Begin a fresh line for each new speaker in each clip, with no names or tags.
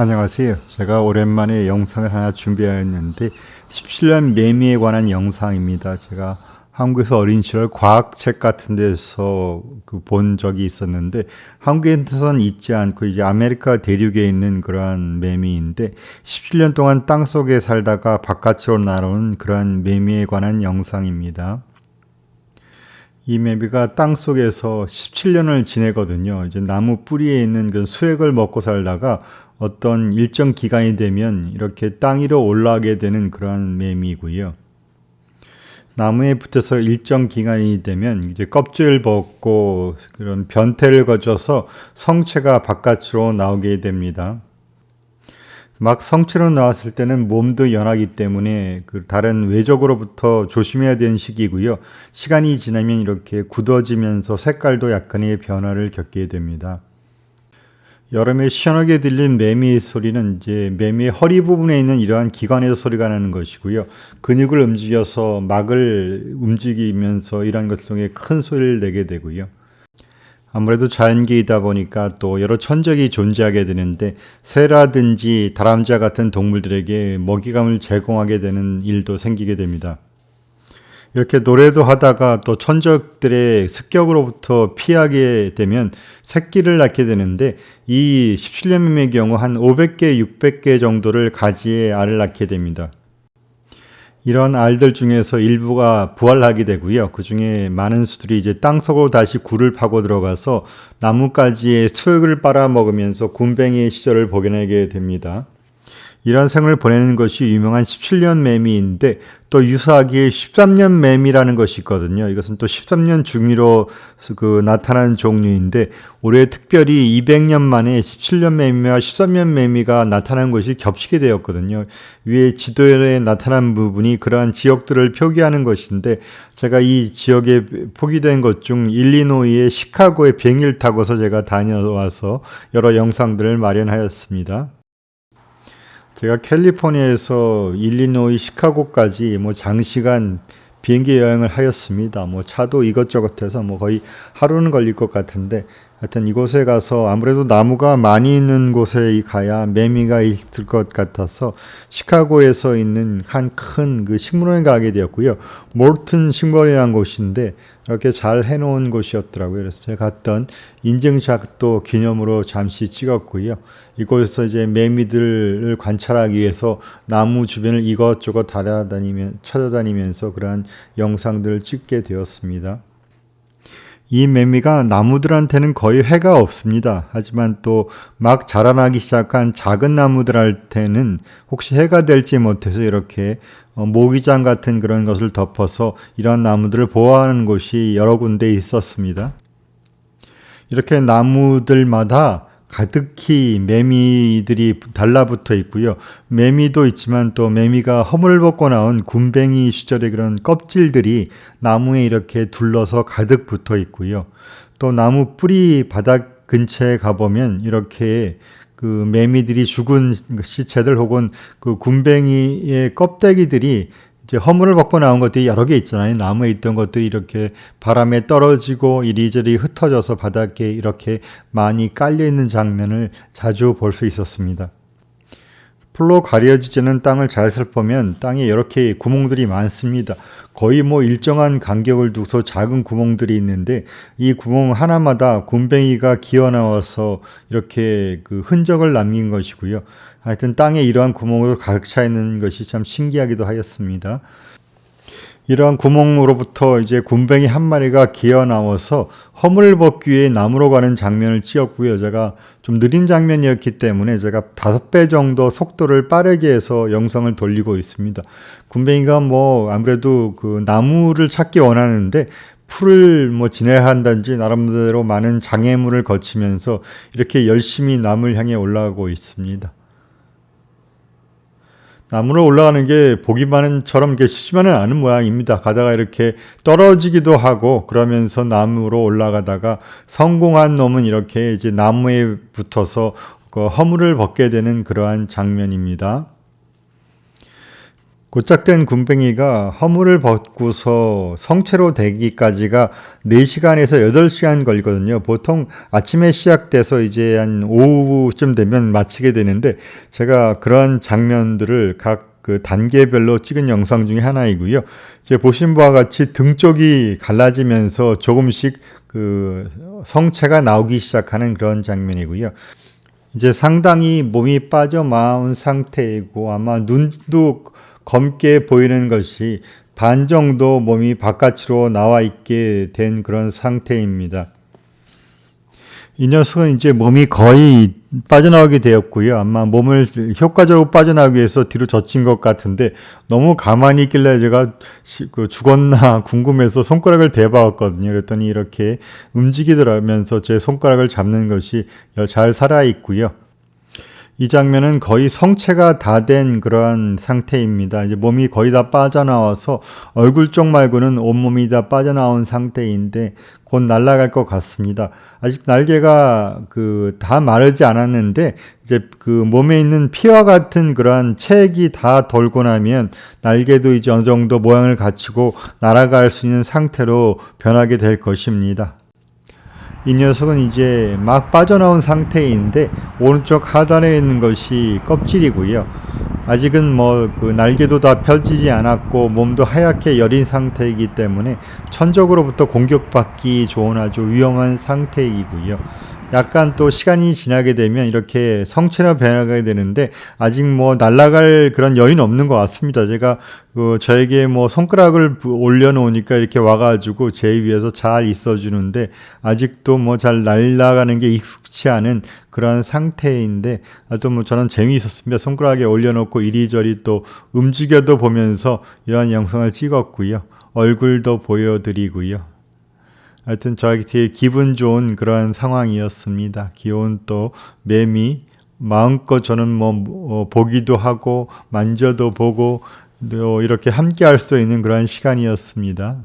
안녕하세요. 제가 오랜만에 영상을 하나 준비하였는데 17년 매미에 관한 영상입니다. 제가 한국에서 어린 시절 과학책 같은 데서 그 본 적이 있었는데 한국에서는 있지 않고 이제 아메리카 대륙에 있는 그러한 매미인데 17년 동안 땅 속에 살다가 바깥으로 날아온 그러한 매미에 관한 영상입니다. 이 매미가 땅 속에서 17년을 지내거든요. 이제 나무 뿌리에 있는 그 수액을 먹고 살다가 어떤 일정 기간이 되면 이렇게 땅 위로 올라가게 되는 그러한 매미이고요. 나무에 붙어서 일정 기간이 되면 이제 껍질을 벗고 그런 변태를 거쳐서 성체가 바깥으로 나오게 됩니다. 막 성체로 나왔을 때는 몸도 연하기 때문에 그 다른 외적으로부터 조심해야 되는 시기고요. 시간이 지나면 이렇게 굳어지면서 색깔도 약간의 변화를 겪게 됩니다. 여름에 시원하게 들린 매미 소리는 이제 매미의 허리 부분에 있는 이러한 기관에서 소리가 나는 것이고요. 근육을 움직여서 막을 움직이면서 이러한 것을 통해 큰 소리를 내게 되고요. 아무래도 자연계이다 보니까 또 여러 천적이 존재하게 되는데 새라든지 다람쥐 같은 동물들에게 먹이감을 제공하게 되는 일도 생기게 됩니다. 이렇게 노래도 하다가 또 천적들의 습격으로부터 피하게 되면 새끼를 낳게 되는데 이 17년매의 경우 한 500개, 600개 정도를 가지에 알을 낳게 됩니다. 이런 알들 중에서 일부가 부활하게 되고요. 그 중에 많은 수들이 이제 땅속으로 다시 굴을 파고 들어가서 나뭇가지의 수액을 빨아먹으면서 군뱅이의 시절을 보내게 됩니다. 이런 생을 보내는 것이 유명한 17년 매미인데 또 유사하게 13년 매미라는 것이 있거든요. 이것은 또 13년 중위로 그 나타나는 종류인데 올해 특별히 200년 만에 17년 매미와 13년 매미가 나타난 것이 겹치게 되었거든요. 위에 지도에 나타난 부분이 그러한 지역들을 표기하는 것인데 제가 이 지역에 포기된 것 중 일리노이의 시카고에 비행기를 타고서 제가 다녀와서 여러 영상들을 마련하였습니다. 제가 캘리포니아에서 일리노이 시카고까지 뭐 장시간 비행기 여행을 하였습니다. 뭐 차도 이것저것 해서 뭐 거의 하루는 걸릴 것 같은데 하여튼 이곳에 가서 아무래도 나무가 많이 있는 곳에 가야 매미가 있을 것 같아서 시카고에서 있는 한 큰 그 식물원에 가게 되었고요. 몰튼 식물원이라는 곳인데 이렇게 잘 해놓은 곳이었더라고요. 그래서 제가 갔던 인증샷도 기념으로 잠시 찍었고요. 이곳에서 이제 매미들을 관찰하기 위해서 나무 주변을 이것저것 달아다니면 찾아다니면서 그러한 영상들을 찍게 되었습니다. 이 매미가 나무들한테는 거의 해가 없습니다. 하지만 또 막 자라나기 시작한 작은 나무들한테는 혹시 해가 될지 못해서 이렇게 어, 모기장 같은 그런 것을 덮어서 이런 나무들을 보호하는 곳이 여러 군데 있었습니다. 이렇게 나무들마다 가득히 매미들이 달라붙어 있고요. 매미도 있지만 또 매미가 허물을 벗고 나온 군뱅이 시절의 그런 껍질들이 나무에 이렇게 둘러서 가득 붙어 있고요. 또 나무 뿌리 바닥 근처에 가보면 이렇게 그 매미들이 죽은 시체들 혹은 그 군뱅이의 껍데기들이 이제 허물을 벗고 나온 것들이 여러 개 있잖아요. 나무에 있던 것들이 이렇게 바람에 떨어지고 이리저리 흩어져서 바닥에 이렇게 많이 깔려 있는 장면을 자주 볼 수 있었습니다. 풀로 가려지지는 땅을 잘 살펴보면 땅에 이렇게 구멍들이 많습니다. 거의 뭐 일정한 간격을 두고서 작은 구멍들이 있는데 이 구멍 하나마다 굼벵이가 기어 나와서 이렇게 그 흔적을 남긴 것이고요. 하여튼 땅에 이러한 구멍으로 가득 차 있는 것이 참 신기하기도 하였습니다. 이러한 구멍으로부터 이제 굼벵이 한 마리가 기어 나와서 허물을 벗기 위해 나무로 가는 장면을 찍었고요. 제가 좀 느린 장면이었기 때문에 제가 다섯 배 정도 속도를 빠르게 해서 영상을 돌리고 있습니다. 굼벵이가 뭐 아무래도 그 나무를 찾기 원하는데 풀을 뭐 지내야 한다든지 나름대로 많은 장애물을 거치면서 이렇게 열심히 남을 향해 올라가고 있습니다. 나무로 올라가는 게 보기만은처럼 이게 쉽지만은 않은 모양입니다. 가다가 이렇게 떨어지기도 하고 그러면서 나무로 올라가다가 성공한 놈은 이렇게 이제 나무에 붙어서 그 허물을 벗게 되는 그러한 장면입니다. 고착된 군뱅이가 허물을 벗고서 성체로 되기까지가 4시간에서 8시간 걸리거든요. 보통 아침에 시작돼서 이제 한 오후쯤 되면 마치게 되는데 제가 그런 장면들을 각 그 단계별로 찍은 영상 중에 하나이고요. 이제 보신 바와 같이 등 쪽이 갈라지면서 조금씩 그 성체가 나오기 시작하는 그런 장면이고요. 이제 상당히 몸이 빠져마운 상태이고 아마 눈도 검게 보이는 것이 반 정도 몸이 바깥으로 나와 있게 된 그런 상태입니다. 이 녀석은 이제 몸이 거의 빠져나오게 되었고요. 아마 몸을 효과적으로 빠져나오기 위해서 뒤로 젖힌 것 같은데 너무 가만히 있길래 제가 그 죽었나 궁금해서 손가락을 대봐왔거든요. 그랬더니 이렇게 움직이더라면서 제 손가락을 잡는 것이 잘 살아 있고요. 이 장면은 거의 성체가 다 된 그러한 상태입니다. 이제 몸이 거의 다 빠져나와서 얼굴 쪽 말고는 온몸이 다 빠져나온 상태인데 곧 날아갈 것 같습니다. 아직 날개가 그 다 마르지 않았는데 이제 그 몸에 있는 피와 같은 그러한 체액이 다 돌고 나면 날개도 이제 어느 정도 모양을 갖추고 날아갈 수 있는 상태로 변하게 될 것입니다. 이 녀석은 이제 막 빠져나온 상태인데 오른쪽 하단에 있는 것이 껍질이고요. 아직은 뭐 그 날개도 다 펴지지 않았고 몸도 하얗게 여린 상태이기 때문에 천적으로부터 공격받기 좋은 아주 위험한 상태이고요. 약간 또 시간이 지나게 되면 이렇게 성체로 변하게 되는데 아직 뭐 날아갈 그런 여유는 없는 것 같습니다. 제가 그 저에게 뭐 손가락을 올려놓으니까 이렇게 와가지고 제 위에서 잘 있어주는데 아직도 뭐 잘 날아가는 게 익숙치 않은 그런 상태인데 아또 뭐 저는 재미있었습니다. 손가락에 올려놓고 이리저리 또 움직여도 보면서 이런 영상을 찍었고요. 얼굴도 보여드리고요. 하여튼 저에게 되게 기분 좋은 그런 상황이었습니다. 기온 또 매미 마음껏 저는 뭐 어, 보기도 하고 만져도 보고 또 이렇게 함께 할 수 있는 그런 시간이었습니다.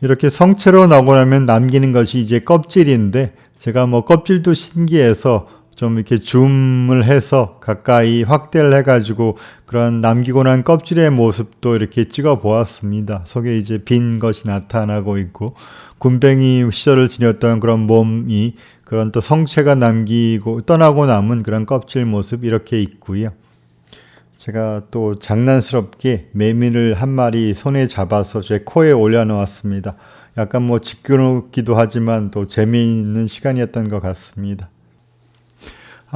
이렇게 성체로 나오고 나면 남기는 것이 이제 껍질인데 제가 뭐 껍질도 신기해서 좀 이렇게 줌을 해서 가까이 확대를 해가지고 그런 남기고 난 껍질의 모습도 이렇게 찍어 보았습니다. 속에 이제 빈 것이 나타나고 있고 군뱅이 시절을 지녔던 그런 몸이 그런 또 성체가 남기고 떠나고 남은 그런 껍질 모습 이렇게 있고요. 제가 또 장난스럽게 매미를 한 마리 손에 잡아서 제 코에 올려놓았습니다. 약간 뭐 지끄럽기도 하지만 또 재미있는 시간이었던 것 같습니다.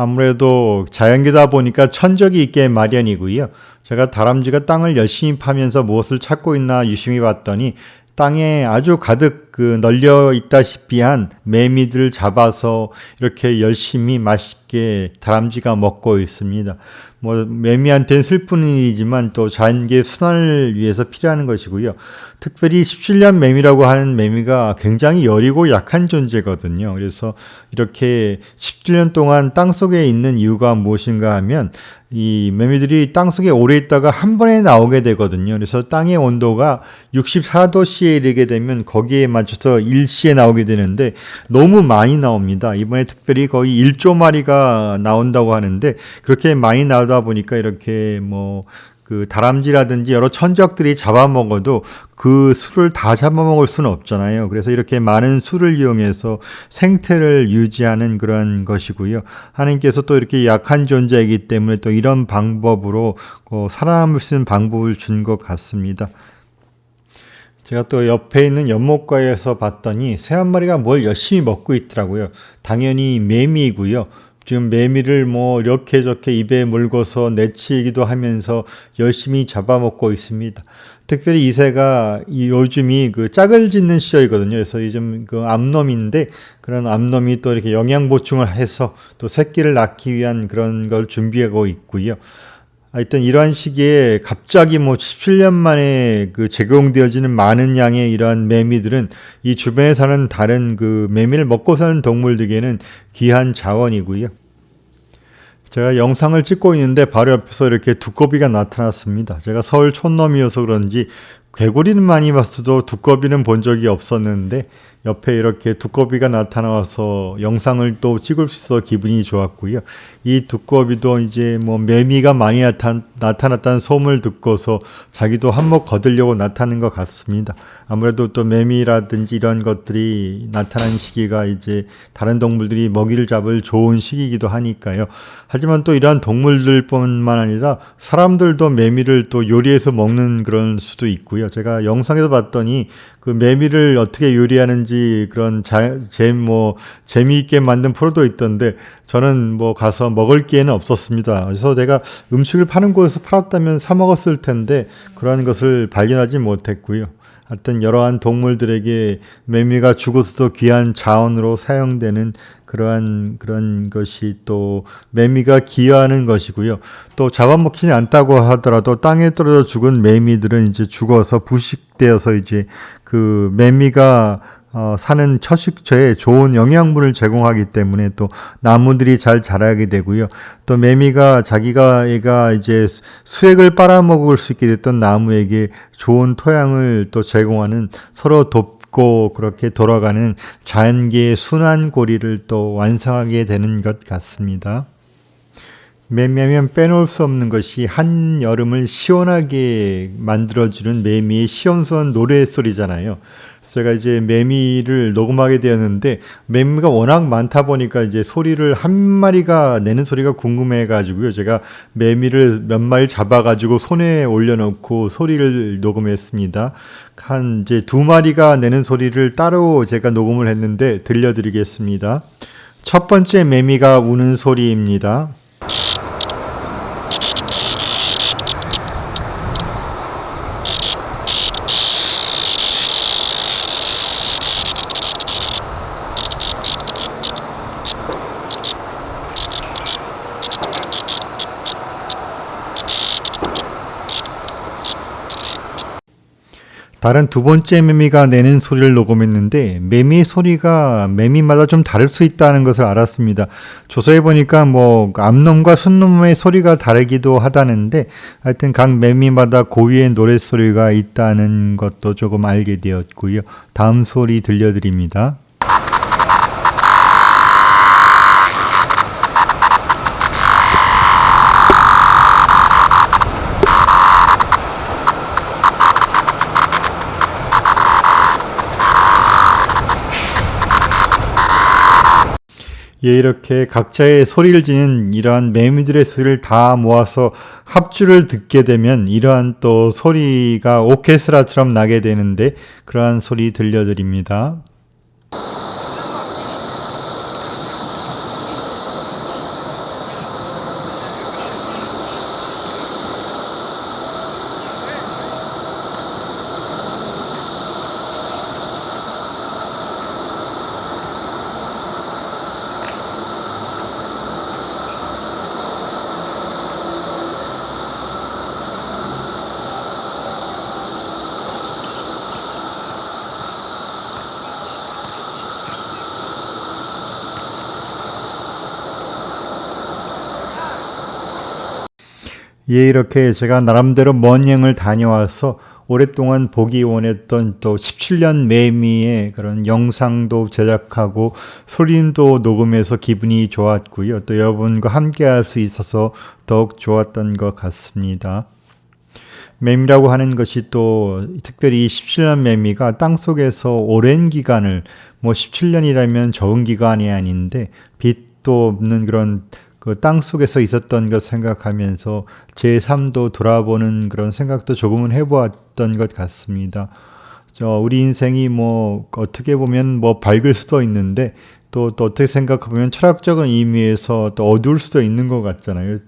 아무래도 자연계다 보니까 천적이 있게 마련이고요. 제가 다람쥐가 땅을 열심히 파면서 무엇을 찾고 있나 유심히 봤더니 땅에 아주 가득 그 널려 있다시피 한 매미들을 잡아서 이렇게 열심히 맛있게 다람쥐가 먹고 있습니다. 뭐 매미한테는 슬픈 일이지만 또 자연계 순환을 위해서 필요한 것이고요. 특별히 17년 매미라고 하는 매미가 굉장히 여리고 약한 존재거든요. 그래서 이렇게 17년 동안 땅 속에 있는 이유가 무엇인가 하면 이 매미들이 땅 속에 오래 있다가 한 번에 나오게 되거든요. 그래서 땅의 온도가 64도씨에 이르게 되면 거기에 맞춰 서 일시에 나오게 되는데 너무 많이 나옵니다. 이번에 특별히 거의 1조 마리가 나온다고 하는데 그렇게 많이 나오다 보니까 이렇게 뭐그 다람쥐라든지 여러 천적들이 잡아먹어도 그 수를 다 잡아먹을 수는 없잖아요. 그래서 이렇게 많은 수를 이용해서 생태를 유지하는 그런 것이고요. 하나님께서 또 이렇게 약한 존재이기 때문에 또 이런 방법으로 어, 살아남을 수 있는 방법을 준 것 같습니다. 제가 또 옆에 있는 연못가에서 봤더니 새 한 마리가 뭘 열심히 먹고 있더라고요. 당연히 매미이고요. 지금 매미를 뭐 이렇게 저렇게 입에 물고서 내치기도 하면서 열심히 잡아먹고 있습니다. 특별히 이 새가 이 요즘이 그 짝을 짓는 시절이거든요. 그래서 요즘 그 암놈인데 그런 암놈이 또 이렇게 영양 보충을 해서 또 새끼를 낳기 위한 그런 걸 준비하고 있고요. 하여튼 이러한 시기에 갑자기 뭐 17년 만에 그 제공되어지는 많은 양의 이러한 매미들은 이 주변에 사는 다른 그 매미를 먹고 사는 동물들에게는 귀한 자원이고요. 제가 영상을 찍고 있는데 바로 옆에서 이렇게 두꺼비가 나타났습니다. 제가 서울 촌놈이어서 그런지 개구리는 많이 봤어도 두꺼비는 본 적이 없었는데 옆에 이렇게 두꺼비가 나타나서 영상을 또 찍을 수 있어 기분이 좋았고요. 이 두꺼비도 이제 뭐 매미가 많이 나타, 나타났다는 소문을 듣고서 자기도 한몫 거들려고 나타난 것 같습니다. 아무래도 또 매미라든지 이런 것들이 나타난 시기가 이제 다른 동물들이 먹이를 잡을 좋은 시기이기도 하니까요. 하지만 또 이러한 동물들뿐만 아니라 사람들도 매미를 또 요리해서 먹는 그런 수도 있고요. 제가 영상에서 봤더니 그 매미를 어떻게 요리하는지 그런 제뭐 재미있게 만든 프로도 있던데 저는 뭐 가서 먹을 기회는 없었습니다. 그래서 제가 음식을 파는 곳에서 팔았다면 사 먹었을 텐데 그러한 것을 발견하지 못했고요. 하여튼 여러한 동물들에게 매미가 죽어서도 귀한 자원으로 사용되는 그러한 그런 것이 또 매미가 기여하는 것이고요. 또 잡아먹히지 않다고 하더라도 땅에 떨어져 죽은 매미들은 이제 죽어서 부식되어서 이제 그 매미가 어, 사는 처식처에 좋은 영양분을 제공하기 때문에 또 나무들이 잘 자라게 되고요. 또 매미가 자기가 얘가 이제 수액을 빨아먹을 수 있게 됐던 나무에게 좋은 토양을 또 제공하는 서로 돕 고 그렇게 돌아가는 자연계의 순환 고리를 또 완성하게 되는 것 같습니다. 매미하면 빼놓을 수 없는 것이 한 여름을 시원하게 만들어주는 매미의 시원시원 노래소리잖아요. 제가 이제 매미를 녹음하게 되었는데 매미가 워낙 많다 보니까 이제 소리를 한 마리가 내는 소리가 궁금해 가지고요. 제가 매미를 몇 마리 잡아 가지고 손에 올려 놓고 소리를 녹음했습니다. 한 이제 두 마리가 내는 소리를 따로 제가 녹음을 했는데 들려 드리겠습니다. 첫 번째 매미가 우는 소리입니다. 다른 두 번째 매미가 내는 소리를 녹음했는데 매미 소리가 매미마다 좀 다를 수 있다는 것을 알았습니다. 조사해 보니까 뭐 암놈과 순놈의 소리가 다르기도 하다는데 하여튼 각 매미마다 고유의 노래 소리가 있다는 것도 조금 알게 되었고요. 다음 소리 들려드립니다. 예, 이렇게 각자의 소리를 지는 이러한 매미들의 소리를 다 모아서 합주를 듣게 되면 이러한 또 소리가 오케스트라처럼 나게 되는데 그러한 소리 들려드립니다. 예, 이렇게 제가 나름대로 먼 여행을 다녀와서 오랫동안 보기 원했던 또 17년 매미의 그런 영상도 제작하고 소리도 녹음해서 기분이 좋았고요. 또 여러분과 함께 할 수 있어서 더욱 좋았던 것 같습니다. 매미라고 하는 것이 또 특별히 17년 매미가 땅 속에서 오랜 기간을 뭐 17년이라면 적은 기간이 아닌데 빛도 없는 그런 그 땅 속에서 있었던 것 생각하면서 제 삶도 돌아보는 그런 생각도 조금은 해보았던 것 같습니다. 저 우리 인생이 뭐 어떻게 보면 뭐 밝을 수도 있는데 또, 또 어떻게 생각해보면 철학적인 의미에서 또 어두울 수도 있는 것 같잖아요.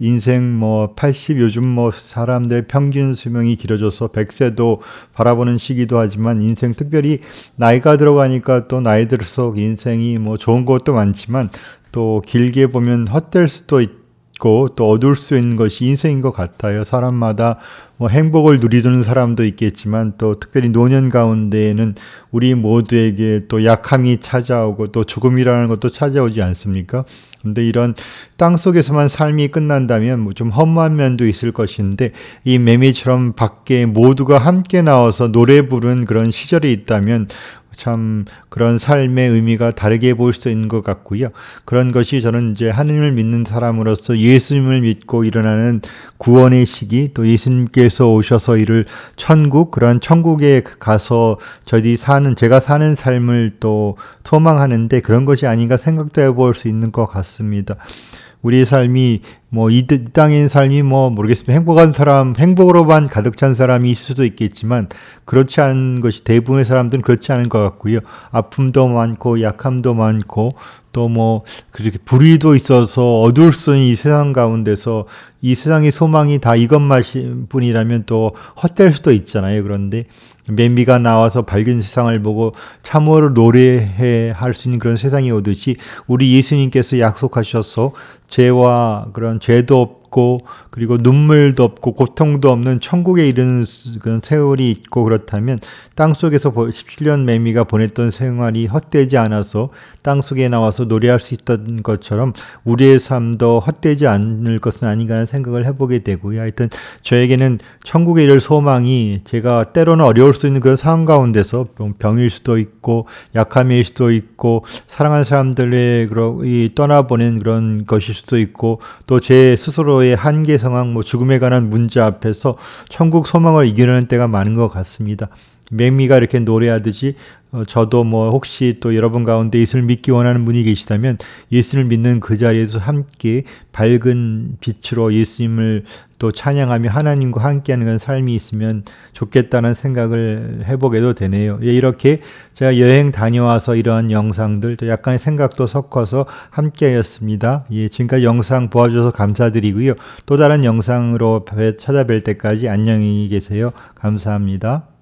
인생 뭐 80, 요즘 뭐 사람들 평균 수명이 길어져서 100세도 바라보는 시기도 하지만 인생 특별히 나이가 들어가니까 또 나이 들수록 인생이 뭐 좋은 것도 많지만 또 길게 보면 헛될 수도 있고 또 어두울 수 있는 것이 인생인 것 같아요. 사람마다 뭐 행복을 누리는 사람도 있겠지만 또 특별히 노년 가운데에는 우리 모두에게 또 약함이 찾아오고 또 죽음이라는 것도 찾아오지 않습니까? 근데 이런 땅 속에서만 삶이 끝난다면 뭐좀 허무한 면도 있을 것인데 이 매미처럼 밖에 모두가 함께 나와서 노래 부른 그런 시절이 있다면 참 그런 삶의 의미가 다르게 보일 수 있는 것 같고요. 그런 것이 저는 이제 하느님을 믿는 사람으로서 예수님을 믿고 일어나는 구원의 시기 또 예수님께서 오셔서 이를 천국 그러한 천국에 가서 저희 사는 제가 사는 삶을 또 소망하는데 그런 것이 아닌가 생각도 해볼 수 있는 것 같습니다. 우리의 삶이 뭐 이 땅인 삶이 뭐 모르겠습니다. 행복한 사람, 행복으로만 가득 찬 사람이 있을 수도 있겠지만 그렇지 않은 것이 대부분의 사람들은 그렇지 않은 것 같고요. 아픔도 많고 약함도 많고 또 뭐 그렇게 불의도 있어서 어두울 수 있는 이 세상 가운데서 이 세상의 소망이 다 이것만 뿐이라면 또 헛될 수도 있잖아요. 그런데 매미가 나와서 밝은 세상을 보고 참으로 노래해 할 수 있는 그런 세상이 오듯이 우리 예수님께서 약속하셔서 죄와 그런 죄도 없고 그리고 눈물도 없고 고통도 없는 천국에 이르는 그런 세월이 있고 그렇다면 땅 속에서 17년 매미가 보냈던 생활이 헛되지 않아서 땅 속에 나와서 노래할 수 있던 것처럼 우리의 삶도 헛되지 않을 것은 아닌가 하는 생각을 해보게 되고요. 하여튼 저에게는 천국에 이를 소망이 제가 때로는 어려울 수 있는 그런 상황 가운데서 병일 수도 있고 약함일 수도 있고 사랑하는 사람들의 그런 떠나보낸 그런 것일 수도 있고 또 제 스스로의 한계 상황, 뭐 죽음에 관한 문제 앞에서 천국 소망을 이기려는 때가 많은 것 같습니다. 매미가 이렇게 노래하듯이 어, 저도 뭐 혹시 또 여러분 가운데 예수를 믿기 원하는 분이 계시다면 예수를 믿는 그 자리에서 함께 밝은 빛으로 예수님을 또 찬양하며 하나님과 함께하는 그런 삶이 있으면 좋겠다는 생각을 해보게도 되네요. 예, 이렇게 제가 여행 다녀와서 이러한 영상들 또 약간의 생각도 섞어서 함께하였습니다. 예, 지금까지 영상 보아주셔서 감사드리고요. 또 다른 영상으로 찾아뵐 때까지 안녕히 계세요. 감사합니다.